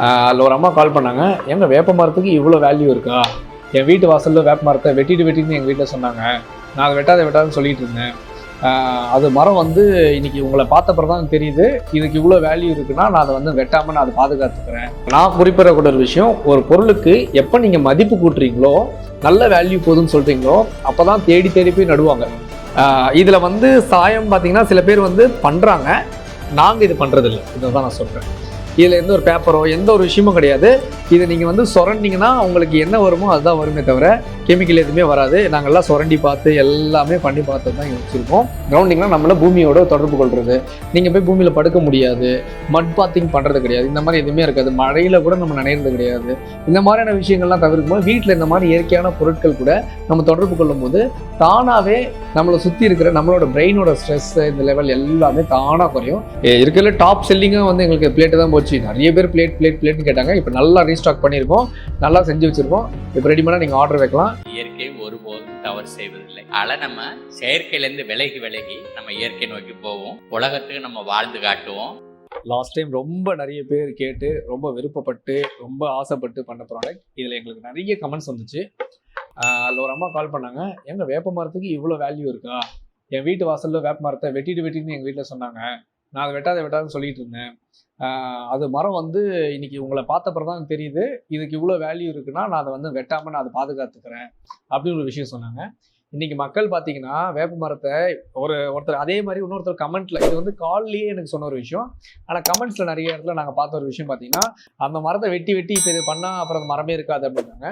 அதில் ஒரு அம்மா கால் பண்ணாங்க. எங்கள் வேப்ப மரத்துக்கு இவ்வளோ வேல்யூ இருக்கா? என் வீட்டு வாசலில் வேப்ப மரத்தை வெட்டிட்டு வெட்டிட்டு எங்கள் வீட்டில் சொன்னாங்க. நான் அதை வெட்டாத வெட்டாதுன்னு சொல்லிட்டு இருந்தேன். அது மரம் வந்து இன்னைக்கு உங்களை பார்த்தப்பறம் தான் தெரியுது. இதுக்கு இவ்வளோ வேல்யூ இருக்குன்னா நான் அதை வந்து வெட்டாமல் நான் அதை பாதுகாத்துக்கிறேன். நான் குறிப்பிடக்கூடிய ஒரு விஷயம் ஒரு பொருளுக்கு எப்போ நீங்கள் மதிப்பு கூட்டுறீங்களோ நல்ல வேல்யூ போதுன்னு சொல்கிறீங்களோ அப்போ தான் தேடி தேடி போய் நடுவாங்க. இதில் வந்து சாயம் பார்த்தீங்கன்னா சில பேர் வந்து பண்ணுறாங்க நாங்கள் இது பண்ணுறதில்ல இதை தான் நான் சொல்கிறேன் இதில் எந்த ஒரு பேப்பரோ எந்த ஒரு விஷயமும் கிடையாது. இதை நீங்கள் வந்து சுரண்டிங்கன்னா உங்களுக்கு என்ன வருமோ அதுதான் வருமே தவிர கெமிக்கல் எதுவுமே வராது. நாங்கள்லாம் சுரண்டி பார்த்து எல்லாமே பண்ணி பார்த்து தான் இங்கே வச்சுருக்கோம். கிரவுண்டிங்னா நம்மள பூமியோட தொடர்பு கொள்வது நீங்கள் போய் பூமியில் படுக்க முடியாது. மட் பாத்திங் பண்ணுறது கிடையாது. இந்த மாதிரி எதுவுமே இருக்காது. மழையில் கூட நம்ம நனையிறது கிடையாது. இந்த மாதிரியான விஷயங்கள்லாம் தவிர்க்கும் போது வீட்டில் இந்த மாதிரி இயற்கையான பொருட்கள் கூட நம்ம தொடர்பு கொள்ளும் போது தானாகவே நம்மளை சுற்றி இருக்கிற நம்மளோட பிரெயினோட ஸ்ட்ரெஸ் இந்த லெவல் எல்லாமே தானாக குறையும். இருக்கிற டாப் செல்லிங்கும் வந்து எங்களுக்கு பிளேட்டு தான் போச்சு. நிறைய பேர் பிளேட் பிளேட் பிளேட்னு கேட்டாங்க. இப்போ நல்லா ரீஸ்டாக் பண்ணியிருக்கோம். நல்லா செஞ்சு வச்சுருக்கோம். இப்போ ரெடிமேடாக நீங்கள் ஆர்டர் வைக்கலாம். இயற்கை ஒருபோதும் தவறு செய்வதில்லை. ஆனா நம்ம செயற்கையிலேருந்து விலகி விலகி நம்ம இயற்கை நோக்கி போவோம். உலகத்துக்கு நம்ம வாழ்ந்து காட்டுவோம். லாஸ்ட் டைம் ரொம்ப நிறைய பேர் கேட்டு ரொம்ப விருப்பப்பட்டு ரொம்ப ஆசைப்பட்டு பண்ண ப்ராடக்ட் இதில் எங்களுக்கு நிறைய கமெண்ட்ஸ் வந்துச்சு. அதில் ஒரு அம்மா கால் பண்ணாங்க. எங்க வேப்ப மரத்துக்கு இவ்வளோ வேல்யூ இருக்கா? என் வீட்டு வாசலில் வேப்ப மரத்தை வெட்டிட்டு வெட்டிட்டு எங்கள் வீட்டில் சொன்னாங்க. நான் அதை வெட்டாத வெட்டாதுன்னு சொல்லிட்டு இருந்தேன். அது மரம் வந்து இன்னைக்கு உங்களை பார்த்தப்பறம் தான் தெரியுது. இதுக்கு இவ்வளோ வேல்யூ இருக்குன்னா நான் அதை வந்து வெட்டாமல் நான் அதை பாதுகாத்துக்கிறேன் அப்படின்னு ஒரு விஷயம் சொன்னாங்க. இன்னைக்கு மக்கள் பார்த்தீங்கன்னா வேப்ப மரத்தை ஒரு ஒருத்தர் அதே மாதிரி இன்னொருத்தர் கமெண்ட்ல இது வந்து கால்லேயே எனக்கு சொன்ன ஒரு விஷயம். ஆனால் கமெண்ட்ஸில் நிறைய இடத்துல நாங்கள் பார்த்த ஒரு விஷயம் பார்த்தீங்கன்னா அந்த மரத்தை வெட்டி வெட்டி இப்போ இது பண்ணால் அப்புறம் அந்த மரமே இருக்காது அப்படின்னாங்க.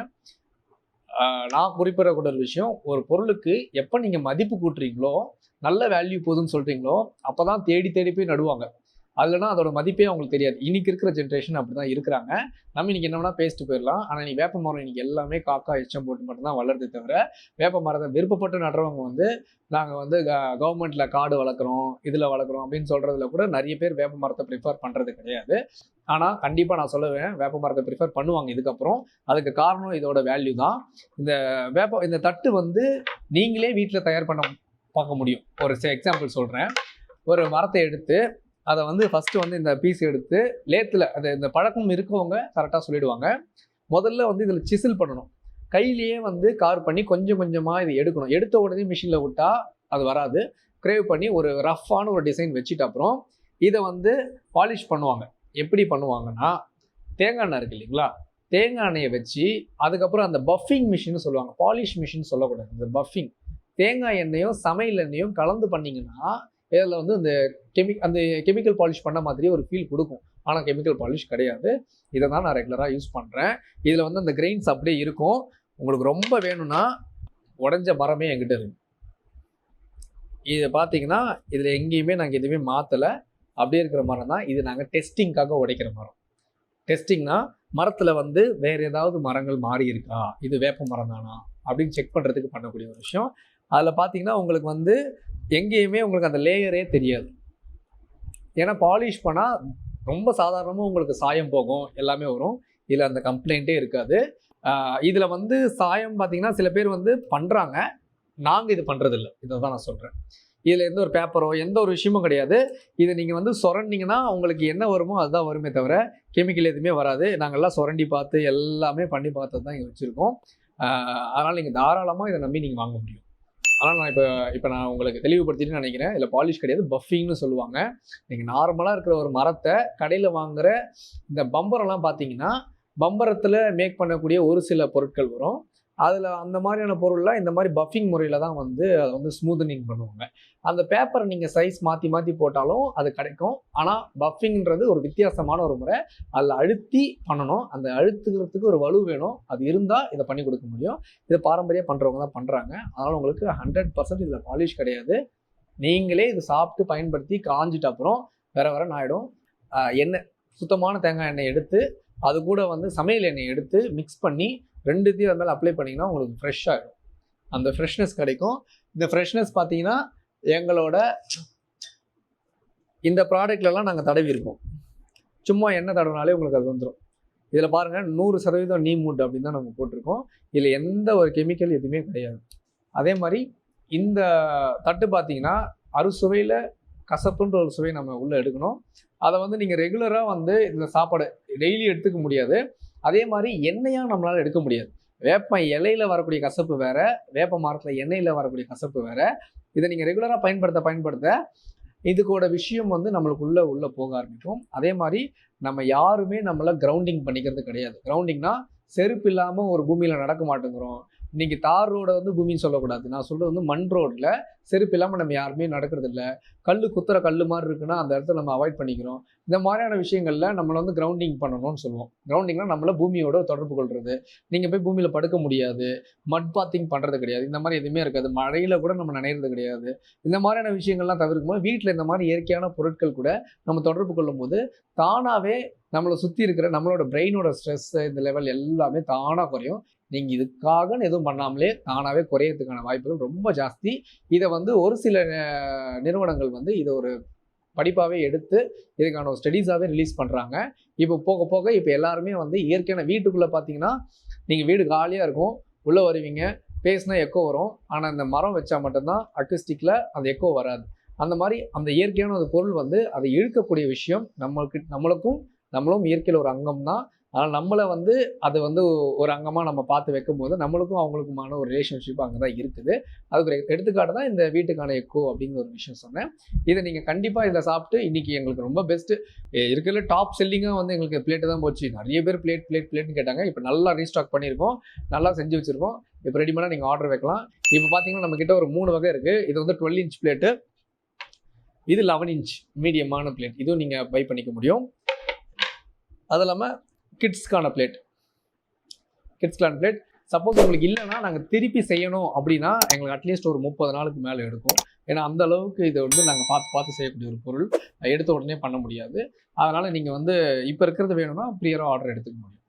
நான் குறிப்பிடக்கூடிய ஒரு விஷயம் ஒரு பொருளுக்கு எப்போ நீங்கள் மதிப்பு கூட்டுறீங்களோ நல்ல வேல்யூ போகுதுன்னு சொல்கிறீங்களோ அப்போ தான் தேடி தேடி போய் நடுவாங்க. அதுலனா அதோட மதிப்பே அவங்களுக்கு தெரியாது. இன்னைக்கு இருக்கிற ஜென்ரேஷன் அப்படி தான் இருக்கிறாங்க. நம்ம இன்னைக்கு என்ன வேணா பேசிட்டு போயிடலாம். ஆனால் நீ வேப்ப மரம் இன்னைக்கு எல்லாமே காக்கா எச்சம் போட்டு மட்டும்தான் வளருது தவிர வேப்ப மரத்தை விருப்பப்பட்டு நடுறவங்க வந்து நாங்கள் வந்து கவர்மெண்ட்ல காடு வளர்க்குறோம் இதில் வளர்க்குறோம் அப்படின்னு சொல்றதுல கூட நிறைய பேர் வேப்ப மரத்தை ப்ரிஃபர் பண்ணுறது கிடையாது. ஆனால் கண்டிப்பாக நான் சொல்லுவேன் வேப்ப மரத்தை ப்ரிஃபர் பண்ணுவாங்க இதுக்கப்புறம். அதுக்கு காரணம் இதோட வேல்யூ தான். இந்த வேப்ப இந்த தட்டு வந்து நீங்களே வீட்டில் தயார் பண்ண பார்க்க முடியும். ஒரு எக்ஸாம்பிள் சொல்கிறேன் ஒரு மரத்தை எடுத்து அதை வந்து ஃபஸ்ட்டு வந்து இந்த பீஸ் எடுத்து லேத்தில் அது இந்த பழக்கம் இருக்கவங்க கரெக்டாக சொல்லிடுவாங்க. முதல்ல வந்து இதில் சிசில் பண்ணணும். கையிலேயே வந்து கார் பண்ணி கொஞ்சம் கொஞ்சமாக இது எடுக்கணும். எடுத்த உடனே மிஷினில் விட்டால் அது வராது. க்ரேவ் பண்ணி ஒரு ரஃப்பான ஒரு டிசைன் வச்சுட்டு அப்புறம் இதை வந்து பாலிஷ் பண்ணுவாங்க. எப்படி பண்ணுவாங்கன்னா தேங்காய் எண்ணெய் இருக்கு இல்லைங்களா? தேங்காய் எண்ணெயை வச்சு அதுக்கப்புறம் அந்த பஃபிங் மிஷின் சொல்லுவாங்க. பாலிஷ் மிஷின் சொல்லக்கூடாது. இந்த பஃபிங் தேங்காய் எண்ணெயும் சமையல் எண்ணெயும் கலந்து பண்ணிங்கன்னா இதில் வந்து இந்த கெமி அந்த கெமிக்கல் பாலிஷ் பண்ண மாதிரி ஒரு ஃபீல் கொடுக்கும். ஆனால் கெமிக்கல் பாலிஷ் கிடையாது. இதை தான் நான் ரெகுலராக யூஸ் பண்ணுறேன் இதில் வந்து அந்த கிரெயின்ஸ் அப்படியே இருக்கும். உங்களுக்கு ரொம்ப வேணும்னா உடஞ்ச மரமே என்கிட்ட இருக்கு. இதை பார்த்தீங்கன்னா இதில் எங்கேயுமே நாங்கள் எதுவுமே மாற்றலை அப்படியே இருக்கிற மரம் தான். இது நாங்கள் டெஸ்டிங்காக உடைக்கிற மரம். டெஸ்டிங்னா மரத்தில் வந்து வேறு ஏதாவது மரங்கள் மாறி இருக்கா இது வேப்ப மரம் தானா? அப்படின்னு செக் பண்ணுறதுக்கு பண்ணக்கூடிய ஒரு விஷயம். அதில் பார்த்தீங்கன்னா உங்களுக்கு வந்து எங்கேயுமே உங்களுக்கு அந்த லேயரே தெரியாது. ஏன்னா பாலிஷ் பண்ணால் ரொம்ப சாதாரணமாக உங்களுக்கு சாயம் போகும் எல்லாமே வரும். இதில் அந்த கம்ப்ளைண்ட்டே இருக்காது. இதில் வந்து சாயம் பார்த்தீங்கன்னா சில பேர் வந்து பண்ணுறாங்க நாங்கள் இது பண்ணுறதில்ல இதை தான் நான் சொல்கிறேன் இதில் எந்த ஒரு பேப்பரோ எந்த ஒரு விஷயமும் கிடையாது. இதை நீங்கள் வந்து சுரண்டிங்கன்னா உங்களுக்கு என்ன வருமோ அதுதான் வருமே தவிர கெமிக்கல் எதுவுமே வராது. நாங்கள்லாம் சுரண்டி பார்த்து எல்லாமே பண்ணி பார்த்து தான் இங்கே வச்சுருக்கோம். அதனால் நீங்கள் தாராளமாக இதை நம்பி நீங்கள் வாங்க முடியும். ஆனால் நான் இப்போ இப்போ நான் உங்களுக்கு தெளிவுபடுத்திட்டு நினைக்கிறேன். இதில் பாலிஷ் கிடையாது பஃபிங்னு சொல்லுவாங்க. நீங்கள் நார்மலாக இருக்கிற ஒரு மரத்தை கடையில் வாங்குகிற இந்த பம்பரெல்லாம் பார்த்தீங்கன்னா பம்பரத்தில் மேக் பண்ணக்கூடிய ஒரு சில பொருட்கள் வரும். அதில் அந்த மாதிரியான பொருள்லாம் இந்த மாதிரி பஃபிங் முறையில் தான் வந்து அதை வந்து ஸ்மூத்தனிங் பண்ணுவாங்க. அந்த பேப்பரை நீங்கள் சைஸ் மாற்றி மாற்றி போட்டாலும் அது கிடைக்கும். ஆனால் பஃபிங்ன்றது ஒரு வித்தியாசமான ஒரு முறை. அதில் அழுத்தி பண்ணணும். அந்த அழுத்துக்கிறதுக்கு ஒரு வலு வேணும். அது இருந்தால் இதை பண்ணி கொடுக்க முடியும். இதை பாரம்பரியம் பண்ணுறவங்க தான் பண்ணுறாங்க அதனால் உங்களுக்கு ஹண்ட்ரட் பர்சன்ட் இதில் பாலிஷ் கிடையாது. நீங்களே இது சாப்பிட்டு பயன்படுத்தி காஞ்சிட்ட அப்புறம் வேற வேற ஆகிடும் எண்ணெய் சுத்தமான தேங்காய் எண்ணெய் எடுத்து அது கூட வந்து சமையல் எண்ணெய் எடுத்து மிக்ஸ் பண்ணி ரெண்டுத்தையும் அது மேலே அப்ளை பண்ணிங்கன்னா உங்களுக்கு ஃப்ரெஷ் ஆகிடும் அந்த ஃப்ரெஷ்னஸ் கிடைக்கும். இந்த ஃப்ரெஷ்னஸ் பார்த்தீங்கன்னா எங்களோட இந்த ப்ராடக்ட்லலாம் நாங்கள் தடவி இருக்கோம். சும்மா எண்ணெய் தடவினாலே உங்களுக்கு அது வந்துடும் இதில் பாருங்கள் நூறு சதவீதம் நீ மூட் அப்படின்னு தான் நம்ம போட்டிருக்கோம். இதில் எந்த ஒரு கெமிக்கல் எதுவுமே கிடையாது. அதே மாதிரி இந்த தட்டு பார்த்தீங்கன்னா அறுசுவையில் கசப்புன்ற ஒரு சுவை நம்ம உள்ளே எடுக்கணும். அதை வந்து நீங்கள் ரெகுலராக வந்து இந்த சாப்பாடு டெய்லி எடுத்துக்க முடியாது. அதே மாதிரி எண்ணெயாக நம்மளால் எடுக்க முடியாது. வேப்ப இலையில வரக்கூடிய கசப்பு வேற வேப்ப மரத்தில் எண்ணெயில் வரக்கூடிய கசப்பு வேற. இதை நீங்கள் ரெகுலராக பயன்படுத்த பயன்படுத்த இதுக்கோட விஷயம் வந்து நம்மளுக்குள்ளே உள்ளே போக ஆரம்பிக்கும். அதே மாதிரி நம்ம யாருமே நம்மளை கிரவுண்டிங் பண்ணிக்கிறது கிடையாது. கிரவுண்டிங்னா செருப்பு இல்லாமல் ஒரு பூமியில் நடக்க மாட்டேங்கிறோம். நீங்கள் தார் ரோட வந்து பூமின்னு சொல்லக்கூடாது. நான் சொல்கிறது வந்து மண் ரோடில் செருப்பு இல்லாமல் நம்ம யாருமே நடக்கிறது இல்லை கல் குத்துற கல்லு மாதிரி இருக்குன்னா அந்த இடத்துல நம்ம அவாய்ட் பண்ணிக்கிறோம். இந்த மாதிரியான விஷயங்களில் நம்மளை வந்து கிரவுண்டிங் பண்ணணும்னு சொல்லுவோம். கிரவுண்டிங்னா நம்மள பூமியோட தொடர்பு கொள்வது நீங்கள் போய் பூமியில் படுக்க முடியாது. மட் பாத்திங் பண்ணுறது கிடையாது. இந்த மாதிரி எதுவுமே இருக்காது. மழையில் கூட நம்ம நினைறது கிடையாது. இந்த மாதிரியான விஷயங்கள்லாம் தவிர்க்கும் போது வீட்டில் இந்த மாதிரி இயற்கையான பொருட்கள் கூட நம்ம தொடர்பு கொள்ளும்போது தானாகவே நம்மளை சுற்றி இருக்கிற நம்மளோட பிரெயினோட ஸ்ட்ரெஸ் இந்த லெவல் எல்லாமே தானாக குறையும். நீங்கள் இதுக்காகன்னு எதுவும் பண்ணாமலே தானாகவே குறையறதுக்கான வாய்ப்புகள் ரொம்ப ஜாஸ்தி. இதை வந்து ஒரு சில நிறுவனங்கள் வந்து இதை ஒரு படிப்பாகவே எடுத்து இதுக்கான ஒரு ஸ்டடீஸாகவே ரிலீஸ் பண்ணுறாங்க இப்போ போக போக இப்போ எல்லாருமே வந்து இயற்கையான வீட்டுக்குள்ளே பார்த்தீங்கன்னா நீங்கள் வீடு காலியாக இருக்கும் உள்ளே வருவீங்க பேசினா எக்கோ வரும். ஆனால் இந்த மரம் வச்சா மட்டும்தான் அக்யூஸ்டிக்கில் அந்த எக்கோ வராது. அந்த மாதிரி அந்த இயற்கையான ஒரு பொருள் வந்து அதை இழுக்கக்கூடிய விஷயம் நம்மளுக்கு நம்மளுக்கும் நம்மளும் இயற்கையில் ஒரு அங்கம் தான் ஆனால் நம்மளை வந்து அதை வந்து ஒரு அங்கமாக நம்ம பார்த்து வைக்கும்போது நம்மளுக்கும் அவங்களுக்குமான ஒரு ரிலேஷன்ஷிப் அங்கே தான் இருக்குது. அதுக்கு ஒரு எடுத்துக்காட்டு தான் இந்த வீட்டுக்கான எக்கோ அப்படிங்கிற ஒரு விஷயம் சொன்னேன். இதை நீங்கள் கண்டிப்பாக இதில் சாப்பிட்டு இன்றைக்கி எங்களுக்கு ரொம்ப பெஸ்ட்டு இருக்கிற டாப் செல்லிங்காக வந்து எங்களுக்கு பிளேட்டு தான் போச்சு. நிறைய பேர் பிளேட் பிளேட் பிளேட்னு கேட்டாங்க. இப்போ நல்லா ரீஸ்டாக் பண்ணியிருக்கோம். நல்லா செஞ்சு வச்சுருக்கோம். இப்போ ரெடி பண்ணால் நீங்கள் ஆர்டர் வைக்கலாம். இப்போ பார்த்தீங்கன்னா நம்மக்கிட்ட ஒரு மூணு வகை இருக்குது இது வந்து டுவெல் இன்ச் பிளேட்டு இது லெவன் இன்ச் மீடியமான பிளேட் இதுவும் நீங்கள் பை பண்ணிக்க முடியும். அது இல்லாமல் கிட்ஸ்க்கான பிளேட் கிட்ஸ்க்கான பிளேட் சப்போஸ் உங்களுக்கு இல்லைன்னா நாங்கள் திருப்பி செய்யணும் அப்படின்னா எங்களுக்கு அட்லீஸ்ட் ஒரு முப்பது நாளுக்கு மேலே எடுக்கும். ஏன்னா அந்த அளவுக்கு இதை வந்து நாங்கள் பார்த்து பார்த்து செய்யக்கூடிய ஒரு பொருள். எடுத்த உடனே பண்ண முடியாது. அதனால் நீங்கள் வந்து இப்போ இருக்கிறது வேணும்னா ப்ரியராக ஆர்டர் எடுத்துக்க முடியும்.